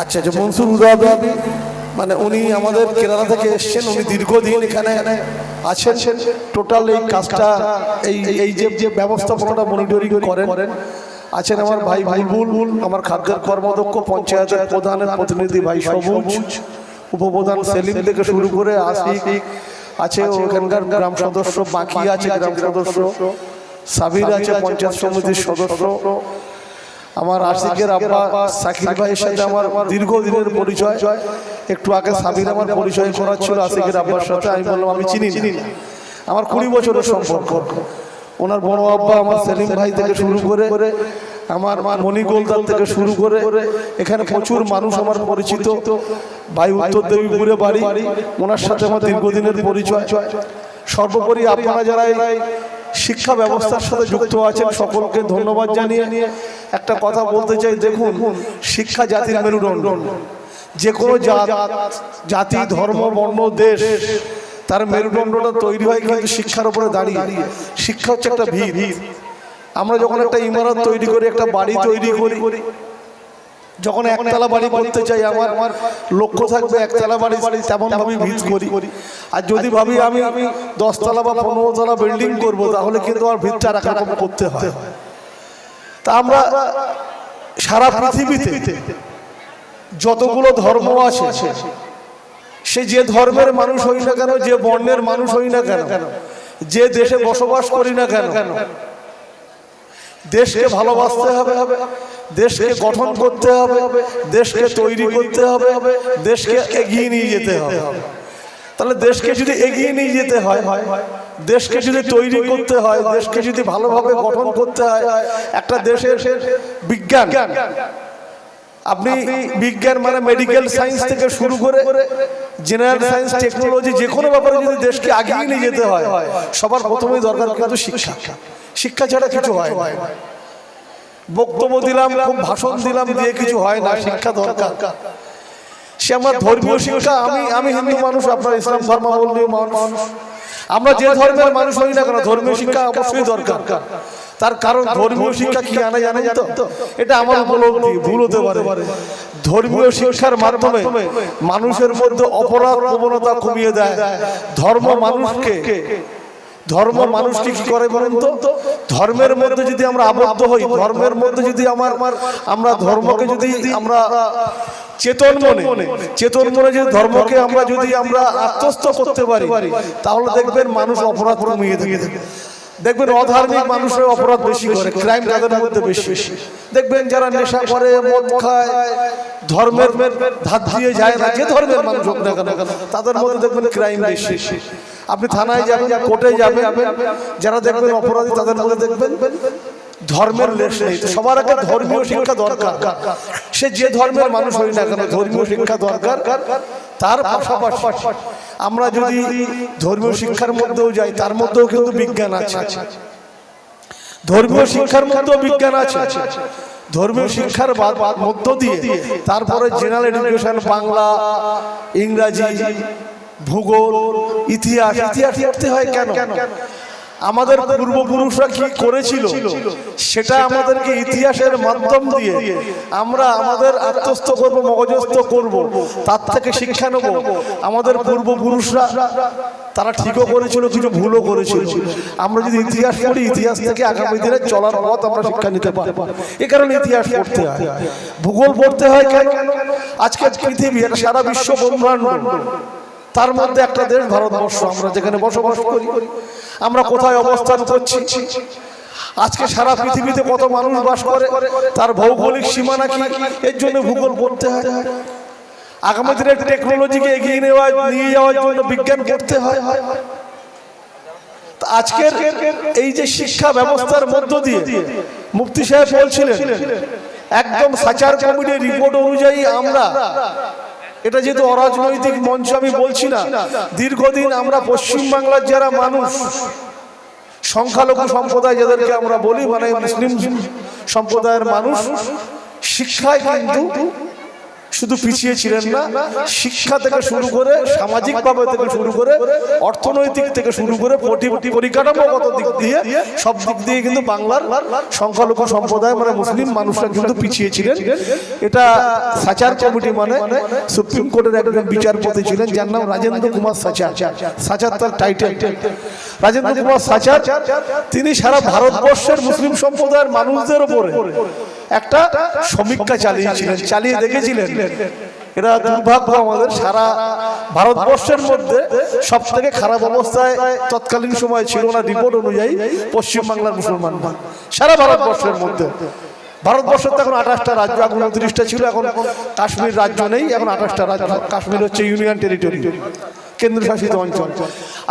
আচ্ছা আচ্ছা মনসুর উদাবি মানে উনি আমাদের কেরালা থেকে এসেছেন, উনি দীর্ঘদিন এখানে আছেন। টোটাল এই কাজটা, এই এই যে যে ব্যবস্থাপনাটা মনিটরিং করেন, আছেন আমার ভাই ভাই বুলবুল, আমার খাদ্যের কর্মদক্ষ পঞ্চায়েতের প্রধানের প্রতিনিধি ভাই সবুজ, উপপ্রধান সেলিম থেকে শুরু করে আশিক, আছে ওখানকার গ্রাম সদস্য, বাকি আছে গ্রাম সদস্য, সাবির আছে পঞ্চায়েত সমিতির সদস্য আমার আশিকের আব্বা সাকির ভাইয়ের সাথে আমার দীর্ঘদিনের পরিচয়। একটু আগে সাবির আমার পরিচয় করার ছিল আশিকের আব্বার সাথে আমি বললাম আমি চিনি না। আমার কুড়ি বছরের সম্পর্ক। ওনার বড় আব্বা আমার সেলিম ভাই থেকে শুরু করে আমার মণি গোলদার থেকে শুরু করে এখানে প্রচুর মানুষ আমার পরিচিত। ভাই উত্তর দেবীপুরে বাড়ি। ওনার সাথে আমার দীর্ঘদিনের পরিচয়। সর্বোপরি আপনারা যারা শিক্ষা ব্যবস্থার সাথে যুক্ত আছেন সকলকে ধন্যবাদ জানিয়ে নিয়ে একটা কথা বলতে চাই দেখুন শিক্ষা জাতির মেরুদণ্ড। যে কোনো জাত জাতি ধর্ম বর্ণ দেশ তার মেরুদণ্ডটা তৈরি হয় কিন্তু শিক্ষার উপরে দাঁড়িয়ে। শিক্ষা হচ্ছে একটা ভিড় আমরা যখন একটা ইমারত তৈরি করি একটা বাড়ি তৈরি করি যখন একতলা বাড়ি করতে চাই আমার আমার লক্ষ্য থাকবে একতলা বাড়ি তেমন ভাবে ভিত করি। আর যদি ভাবি আমি আমি দশতলা বা পনেরো তলা বিল্ডিং করব তাহলে কিন্তু আমার ভিতটা রাখা করতে হয়। তা আমরা সারা পৃথিবীতে যতগুলো ধর্ম আছে সে যে ধর্মের মানুষ হই না কেন যে বর্ণের মানুষ হই না কেন যে দেশে বসবাস করি না কেন দেশকে ভালোবাসতে হবে দেশকে গঠন করতে হবে দেশকে তৈরি করতে হবে দেশকে এগিয়ে নিয়ে যেতে হবে। তাহলে দেশকে যদি এগিয়ে নিয়ে যেতে হয় দেশকে যদি তৈরি করতে হয় দেশকে যদি ভালোভাবে গঠন করতে হয় একটা দেশের বিজ্ঞান। আপনি বিজ্ঞান মানে মেডিকেল সায়েন্স থেকে শুরু করে জেনারেল সায়েন্স টেকনোলজি যে কোনো ব্যাপারে যদি দেশকে আগিয়ে নিয়ে যেতে হয় সবার প্রথমেই দরকার কিন্তু শিক্ষা। শিক্ষা। ছাড়া কিছু হয় না। বক্তব্য দিলাম খুব ভাষণ দিলাম দিয়ে কিছু হয় না শিক্ষা দরকার। সে আমার ধর্মীয় শিক্ষা আমি আমি হিন্দু মানুষ আপনার ইসলাম ধর্মাবলম্বী মানুষ। আমরা যে ধর্মের মানুষ হই না কেন ধর্মীয় শিক্ষা অবশ্যই দরকার। তার কারণ ধর্মীয় শিক্ষা কি আনা জানেন তো? এটা আমার উপলব্ধি ভুল হতে পারে। ধর্মীয় শিক্ষার মাধ্যমে মানুষের মধ্যে অপরাধ প্রবণতা কমিয়ে দেয়। ধর্ম মানুষকে ধর্ম মানুষকে কি করে বলেন তো? ধর্মের মধ্যে যদি আমরা আবদ্ধ হই ধর্মের মধ্যে যদি আমার আমরা ধর্মকে যদি আমরা চেতন মনে চেতন মনে যে ধর্মকে আমরা যদি আমরা আত্মস্থ করতে পারি তাহলে দেখবেন মানুষ অপরাধ কমিয়ে দিয়ে থাকে দেখবেন অধার্মিক মানুষের অপরাধ বেশি করে ক্রাইম তাদের মধ্যে বেশি। দেখবেন যারা নেশা করে মদ খায় ধর্মের ধার দিয়ে যায় না যে ধর্মের মানুষ হোক না কেন তাদের মধ্যে দেখবেন ক্রাইম বেশি। আপনি থানায় যাবেন কোর্টে যাবেন যারা দেখবেন অপরাধী তাদের মধ্যে দেখবেন ধর্মের লেশ নেই সবার আগে ধর্মীয় শিক্ষা দরকার। সে যে ধর্মের মানুষ হই না কেন ধর্মীয় শিক্ষা দরকার তার পাশাপাশি আমরা যদি ধর্মীয় শিক্ষার মধ্যেও যাই তার মধ্যেও কিন্তু বিজ্ঞান আছে। ধর্মীয় শিক্ষার মধ্যেও বিজ্ঞান আছে। ধর্মীয় শিক্ষার মধ্য দিয়ে তারপরে জেনারেল এডুকেশন বাংলা ইংরাজি ভূগোল ইতিহাস ইতিহাস পড়তে হয় কেন? আমাদের পূর্বপুরুষরা কি করেছিল? সেটা আমাদেরকে ইতিহাসের মাধ্যম দিয়ে আমরা আমাদের আত্মস্থ করব মগজস্থ করব তার থেকে শিক্ষা নেব। আমাদের পূর্বপুরুষরা তারা ঠিকও করেছিল কিছু ভুলও করেছিল। আমরা যদি ইতিহাস পড়ি ইতিহাস থেকে আগামী দিনে চলার পথ আমরা শিক্ষা নিতে পারব। এ কারণে ইতিহাস পড়তে হয়। ভূগোল পড়তে হয় কেন? আজকে পৃথিবী এটা সারা বিশ্ব ব্রহ্মাণ্ড। তার মধ্যে একটা দেশ ভারতবর্ষ। আমরা যেখানে বসবাস করি আমরা কোথায় অবস্থান করছি? আজকে সারা পৃথিবীতে কত মানুষ বাস করে? তার ভৌগোলিক সীমানা কি? এর জন্য ভূগোল পড়তে হয়। আগামী দিনে টেকনোলজিকে এগিয়ে নেওয়া নিয়ে যাওয়ার জন্য বিজ্ঞান পড়তে হয়। আজকের এই যে শিক্ষা ব্যবস্থার মধ্য দিয়ে মুফতি সাহেব বলছিলেন, একদম সাচার কমিটির রিপোর্ট অনুযায়ী আমরা এটা যেহেতু অরাজনৈতিক মঞ্চ আমি বলছি না। দীর্ঘদিন আমরা পশ্চিমবাংলার যারা মানুষ সংখ্যালঘু সম্প্রদায় যাদেরকে আমরা বলি মানে মুসলিম সম্প্রদায়ের মানুষ শিক্ষায় কিন্তু শুধু পিছিয়ে ছিলেন না শিক্ষা থেকে শুরু করে সামাজিক ভাবে থেকে শুরু করে অর্থনৈতিক থেকে শুরু করে পরিকাঠামোগত দিক দিয়ে সব দিক দিয়ে কিন্তু বাংলার সংখ্যালঘু সম্প্রদায় মানে মুসলিম মানুষরা কিন্তু পিছিয়ে ছিলেন। এটা সাচার কমিটি মানে সুপ্রিম কোর্টের একজন বিচারপতি ছিলেন যার নাম রাজেন্দ্র কুমার সাচার। সাচার তার টাইটেল রাজেন্দ্র কুমার সাচার তিনি সারা ভারতবর্ষের মুসলিম সম্প্রদায়ের মানুষদের উপরে একটা সমীক্ষা চালিয়েছিলেন, চালিয়ে দেখেছিলেন। এরা দুর্ভাগ্য আমাদের সারা ভারতবর্ষের মধ্যে সব থেকে খারাপ অবস্থায় তৎকালীন সময় ছিল না রিপোর্ট অনুযায়ী পশ্চিমবাংলার মুসলমান সারা ভারতবর্ষের মধ্যে। ভারতবর্ষের তো এখন আঠাশটা রাজ্য, এখন উনত্রিশটা ছিল, এখন কাশ্মীর রাজ্য নেই, এখন আঠাশটা রাজ্য, কাশ্মীর হচ্ছে ইউনিয়ন টেরিটরি, কেন্দ্রশাসিত অঞ্চল।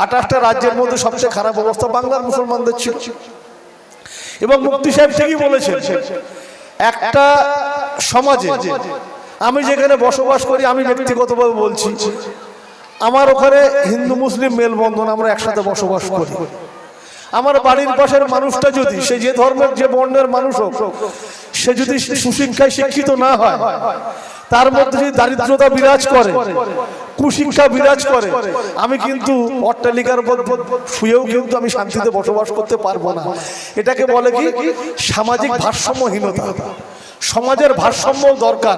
আঠাশটা রাজ্যের মধ্যে সবচেয়ে খারাপ অবস্থা বাংলার মুসলমানদের ছিল। এবং মুক্তি সাহেব ঠিকই বলেছেন একটা সমাজে আমি যেখানে বসবাস করি, আমি ব্যক্তিগতভাবে বলছি, আমার ওখানে হিন্দু, মুসলিম মেলবন্ধন আমরা একসাথে বসবাস করি। আমার বাড়ির পাশের মানুষটা যদি, সে যে ধর্মের, যে বর্ণের মানুষ হোক, সে যদি সুশিক্ষায় শিক্ষিত না হয়, তার মধ্যে যদি দারিদ্রতা বিরাজ করে কুশিক্ষা বিরাজ করে, আমি কিন্তু অট্টালিকার শুয়েও কিন্তু আমি শান্তিতে বসবাস করতে পারব না। এটাকে বলে কি? সামাজিক ভারসাম্যহীনতা। সমাজের ভারসাম্য দরকার।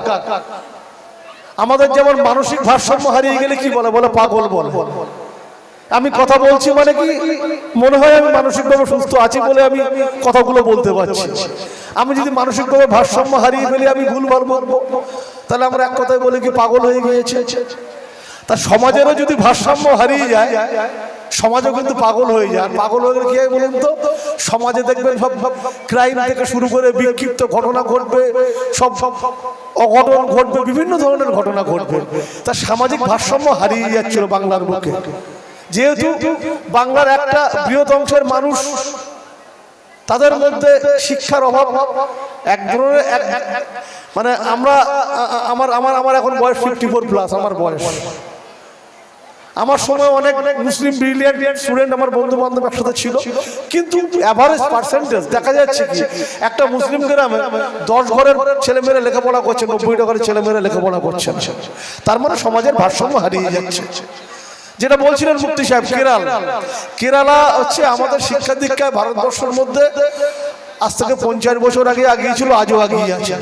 আমাদের যেমন মানসিক ভারসাম্য হারিয়ে গেলে কি বলে? বলে পাগল বলে। আমি কথা বলছি মানে কি? মনে হয় আমি মানসিকভাবে সুস্থ আছি বলে আমি কথাগুলো বলতে পারছি। আমি যদি মানসিকভাবে ভারসাম্য হারিয়ে ফেলি, আমি ভুলভাল বলব। তাহলে আমরা এক কথায় বলি কি, পাগল হয়ে গিয়েছে। তা সমাজেরও যদি ভারসাম্য হারিয়ে যায়, সমাজও কিন্তু পাগল হয়ে যায়। পাগল হয়ে গেলে কি হয় বলুন তো? সমাজে দেখবেন সব ক্রাইম থেকে শুরু করে বিক্ষিপ্ত ঘটনা ঘটবে সব সব অঘটন ঘটবে, বিভিন্ন ধরনের ঘটনা ঘটবে। তা সামাজিক ভারসাম্য হারিয়ে যাচ্ছিল বাংলার বুকে। যেহেতু বাংলার একটা বৃহৎ অংশের মানুষ, তাদের মধ্যে শিক্ষার অভাব এক ধরনের মানে আমরা, আমার আমার আমার এখন বয়স ফিফটি ফোর প্লাস আমার বয়স আমার সময় অনেক মুসলিম ব্রিলিয়ান্ট স্টুডেন্ট আমার বন্ধু বান্ধব একসাথে ছিল, কিন্তু অ্যাভারেজ পার্সেন্টেজ দেখা যাচ্ছে কি, একটা মুসলিম গ্রামে দশ ঘরের ছেলেমেয়েরা লেখাপড়া করছে নব্বইটা ঘরের ছেলেমেয়েরা লেখাপড়া করছে। তার মানে সমাজের ভারসাম্য হারিয়ে যাচ্ছে যেটা বলছিলেন মুক্তি সাহেব, কেরাল। কেরালা হচ্ছে আমাদের শিক্ষা দীক্ষায় ভারতবর্ষের মধ্যে আজ থেকে পঞ্চাশ বছর আগে আগিয়েছিল, আজও আগিয়ে আছে।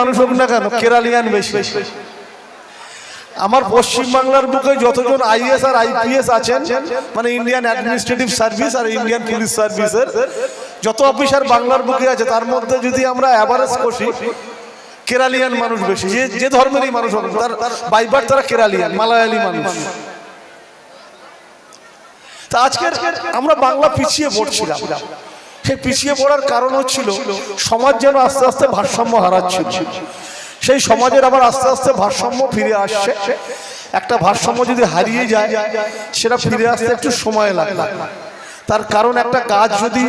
মানুষ হোক না কেন, কেরালিয়ান বেশি। আমার পশ্চিম বাংলার বুকে যতজন আইএস আর আইপিএস আছেন মানে ইন্ডিয়ান অ্যাডমিনিস্ট্রেটিভ সার্ভিস আর ইন্ডিয়ান পুলিশ সার্ভিসের যত অফিসার বাংলার বুকে আছে, তার মধ্যে যদি আমরা অ্যাভারেজ কষি, কেরালিয়ান মানুষ বেশি, যে যে ধর্মেরই মানুষ হোক, তার বাইবার তারা কেরালিয়ান, মালায়ালি মানুষ। তা আজকে আমরা বাংলা পিছিয়ে পড়ছিলাম। সেই পিছিয়ে পড়ার কারণ হচ্ছিল সমাজ যেন আস্তে আস্তে ভারসাম্য হারাচ্ছিল। সেই সমাজের আবার আস্তে আস্তে ভারসাম্য ফিরে আসছে। একটা ভারসাম্য যদি হারিয়ে যায়, সেটা ফিরে আসতে একটু সময় লাগে তার কারণ একটা গাছ যদি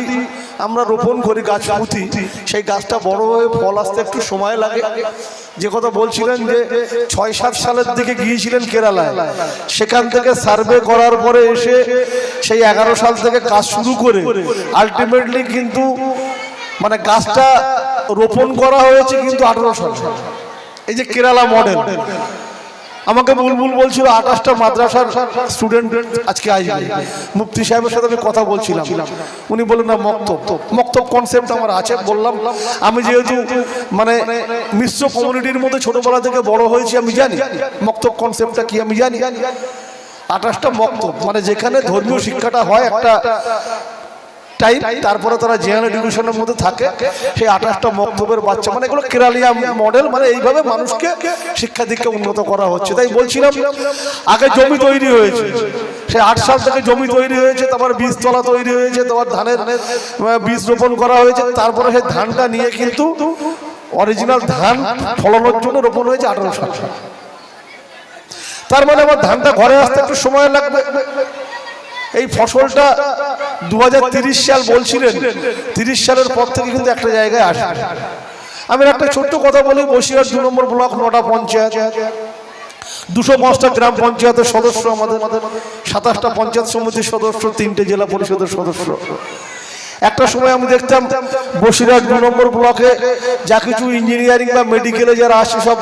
আমরা রোপণ করি, গাছ পুঁতি, সেই গাছটা বড় হয়ে ফল আসতে একটু সময় লাগে। যে কথা বলছিলেন যে ছয় সাত সালের দিকে গিয়েছিলেন কেরালায়। সেখান থেকে সার্ভে করার পরে এসে সেই এগারো সাল থেকে কাজ শুরু করে আলটিমেটলি কিন্তু মানে গাছটা রোপণ করা হয়েছে কিন্তু আঠারো সাল। এই যে কেরালা মডেল আমাকে বুলবুল বলছিল আঠাশটা মাদ্রাসার স্টুডেন্ট আজকে আসবে। মুফতি সাহেবের সাথে আমি কথা বলছিলাম। উনি বললেন, না, মক্তব। মক্তব কনসেপ্ট আমার আছে, বললাম। আমি যেহেতু মানে মিশ্র কমিউনিটির মধ্যে ছোটবেলা থেকে বড় হয়েছি, আমি জানি মক্তব কনসেপ্টটা কি, আমি জানি। আঠাশটা মক্তব মানে যেখানে ধর্মীয় শিক্ষাটা হয় একটা তারপরে তারা জেনারেল এডুকেশনের মধ্যে থাকে। সেই আঠাশটা মক্তবের বাচ্চা মানে এগুলো কেরালিয়া মডেল মানে এইভাবে মানুষকে শিক্ষা দীক্ষা উন্নত করা হচ্ছে। তাই বলছিলাম, আগে জমি তৈরি হয়েছে। সেই আট সাল থেকে জমি তৈরি হয়েছে, তারপর বীজতলা তৈরি হয়েছে, তারপর ধানের বীজ রোপণ করা হয়েছে, তারপরে সেই ধানটা নিয়ে কিন্তু অরিজিনাল ধান ফলানোর জন্য রোপণ হয়েছে আঠারো সাল। তার মানে আমার ধানটা ঘরে আসতে একটু সময় লাগবে। এই ফসলটা দু সাল বলছিলেন, তিরিশ সালের পর থেকে কিন্তু একটা জায়গায় আসে আমি একটা ছোট্ট কথা বলি, বসিরহাট দু নম্বর ব্লক নটা পঞ্চায়েত। দুশো পাঁচটা গ্রাম পঞ্চায়েতের সদস্য আমাদের। সাতাশটা পঞ্চায়েত সমিতির সদস্য, তিনটে জেলা পরিষদের সদস্য। একটা সময় আমি দেখতাম বসিরহাট দু নম্বর ব্লকে যা কিছু ইঞ্জিনিয়ারিং বা মেডিকেলে যারা আসে সব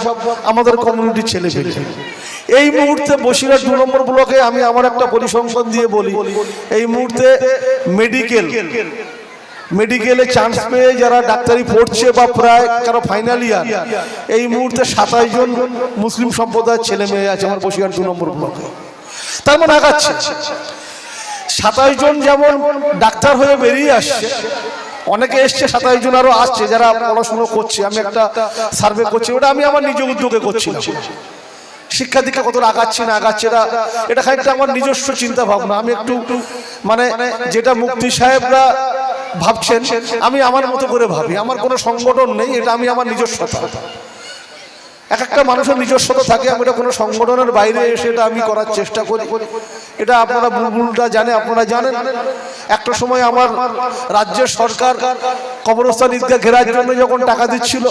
আমাদের কমিউনিটির ছেলে পেলে। এই মুহূর্তে বসিরহাট দু নম্বর ব্লকে আমি আমার একটা পরিসংখ্যান দিয়ে বলি। এই মুহূর্তে মেডিকেল মেডিকেলে চান্স পেয়ে যারা ডাক্তারি পড়ছে বা প্রায় কারও ফাইনাল ইয়ার এই মুহূর্তে সাতাশ জন মুসলিম সম্প্রদায়ের ছেলে মেয়ে আছে আমার বসিরহাট দু নম্বর ব্লকে। তার মানে আগাচ্ছে। সাতাশ জন যেমন ডাক্তার হয়ে বেরিয়ে আসছে, অনেকে এসছে সাতাশ জন আরও আসছে যারা পড়াশুনো করছে, আমি একটা সার্ভে করছি, ওটা আমি আমার নিজ উদ্যোগে করছিলাম। শিক্ষা দীক্ষা কত আগাচ্ছে না আগাচ্ছে না এটা খানিকটা আমার নিজস্ব চিন্তা ভাবনা আমি একটু মানে যেটা মুক্তি সাহেবরা ভাবছেন, আমি আমার মতো করে ভাবি। আমার কোনো সংগঠন নেই, এটা আমি আমার নিজস্বতা। এক একটা মানুষের নিজস্বতা থাকে, আমি এটা কোনো সংগঠনের বাইরে এসে এটা আমি করার চেষ্টা করি। এটা আপনারা বুলবুলটা জানে, আপনারা জানেন। একটা সময় আমার রাজ্যের সরকার কবরস্থান ঈদগাহ ঘেরার জন্য যখন টাকা দিচ্ছিল,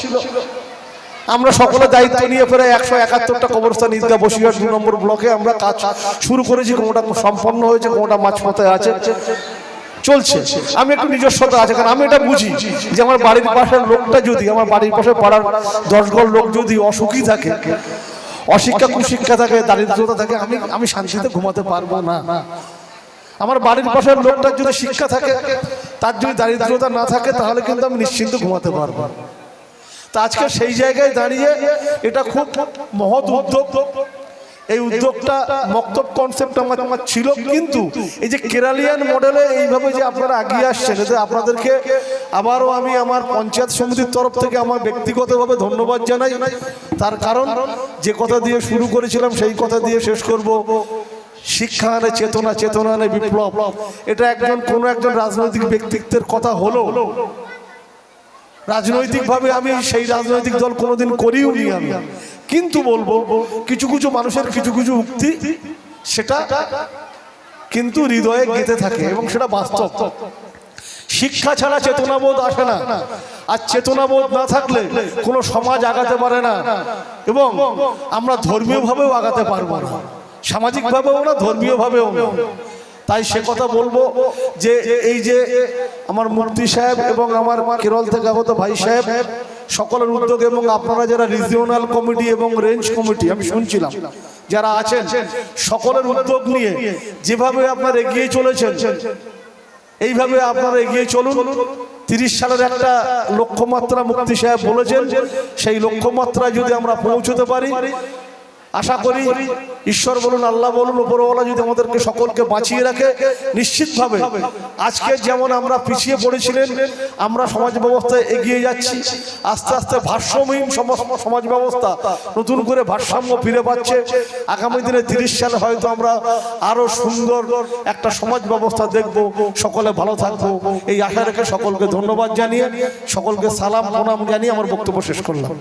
আমরা সকলে দায়িত্ব নিয়ে প্রায় একশো একাত্তরটা কবরস্থান ঈদগাহ বসিরহাট দু নম্বর ব্লকে আমরা কাজ শুরু করেছি। কোনোটা সম্পন্ন হয়েছে, কোনোটা মাঝপথে আছে। চলছে। আমি একটু নিজস্বতা আছে, কারণ আমি এটা বুঝি যে আমার বাড়ির পাশের লোকটা যদি, আমার বাড়ির পাশে পাড়ার দশ ঘর লোক যদি অসুখী থাকে, অশিক্ষা কুশিক্ষা থাকে, দারিদ্রতা থাকে, আমি আমি শান্তিতে ঘুমাতে পারব না। আমার বাড়ির পাশের লোকটার যদি শিক্ষা থাকে, তার যদি দারিদ্রতা না থাকে, তাহলে কিন্তু আমি নিশ্চিন্ত ঘুমাতে পারব তা আজকে সেই জায়গায় দাঁড়িয়ে এটা খুব মহৎ উদ্যোগ। এই উদ্যোগটা মক্তব কনসেপ্ট আমার আমার ছিল, কিন্তু এই যে কেরালিয়ান মডেলে এইভাবে যে আপনারা এগিয়ে আসছেন, এতে আপনাদেরকে আবারও আমি আমার পঞ্চায়েত সমিতির তরফ থেকে আমার ব্যক্তিগতভাবে ধন্যবাদ জানাই। তার কারণ, যে কথা দিয়ে শুরু করেছিলাম, সেই কথা দিয়ে শেষ করব। শিক্ষা আনে চেতনা চেতনা আনে বিপ্লব। এটা একজন কোনো একজন রাজনৈতিক ব্যক্তিত্বের কথা হলো। রাজনৈতিকভাবে আমি সেই রাজনৈতিক দল কোনোদিন করিও নি আমি। কিন্তু বলব, কিছু কিছু মানুষের কিছু কিছু উক্তি, সেটা কিন্তু হৃদয়ে গেঁথে থাকে এবং সেটা বাস্তব। শিক্ষা ছাড়া চেতনাবোধ আসে না। আর চেতনাবোধ না থাকলে কোনো সমাজ আগাতে পারে না। এবং আমরা ধর্মীয়ভাবেও আগাতে পারব না। সামাজিকভাবেও না, ধর্মীয়ভাবেও না। তাই সে কথা বলব যে এই যে আমার মুফতি সাহেব এবং আমার কেরল থেকে আগত ভাই সাহেব সকলের উদ্যোগে এবং আপনারা যারা রিজিওনাল কমিটি এবং রেঞ্জ কমিটি আমি শুনছিলাম। যারা আছেন সকলের উদ্যোগ নিয়ে যেভাবে আপনারা এগিয়ে চলেছেন এইভাবে আপনারা এগিয়ে চলুন। তিরিশ সালের একটা লক্ষ্যমাত্রা মুক্তি সাহেব বলেছেন সেই লক্ষ্যমাত্রায় যদি আমরা পৌঁছতে পারি আশা করি ঈশ্বর বলুন, আল্লাহ বলুন, উপরওয়ালা যদি আমাদেরকে সকলকে বাঁচিয়ে রাখে, নিশ্চিতভাবে আজকে যেমন আমরা পিছিয়ে পড়েছিলেন, আমরা সমাজ ব্যবস্থায় এগিয়ে যাচ্ছি, আস্তে আস্তে ভারসাম্যহীন সম- সমাজ ব্যবস্থা নতুন করে ভারসাম্য ফিরে পাচ্ছে। আগামী দিনে তিরিশ সালে হয়তো আমরা আরও সুন্দর একটা সমাজ ব্যবস্থা দেখব, সকলে ভালো থাকব। এই আশা রেখে সকলকে ধন্যবাদ জানিয়ে, সকলকে সালাম প্রণাম জানিয়ে আমার বক্তব্য শেষ করলাম।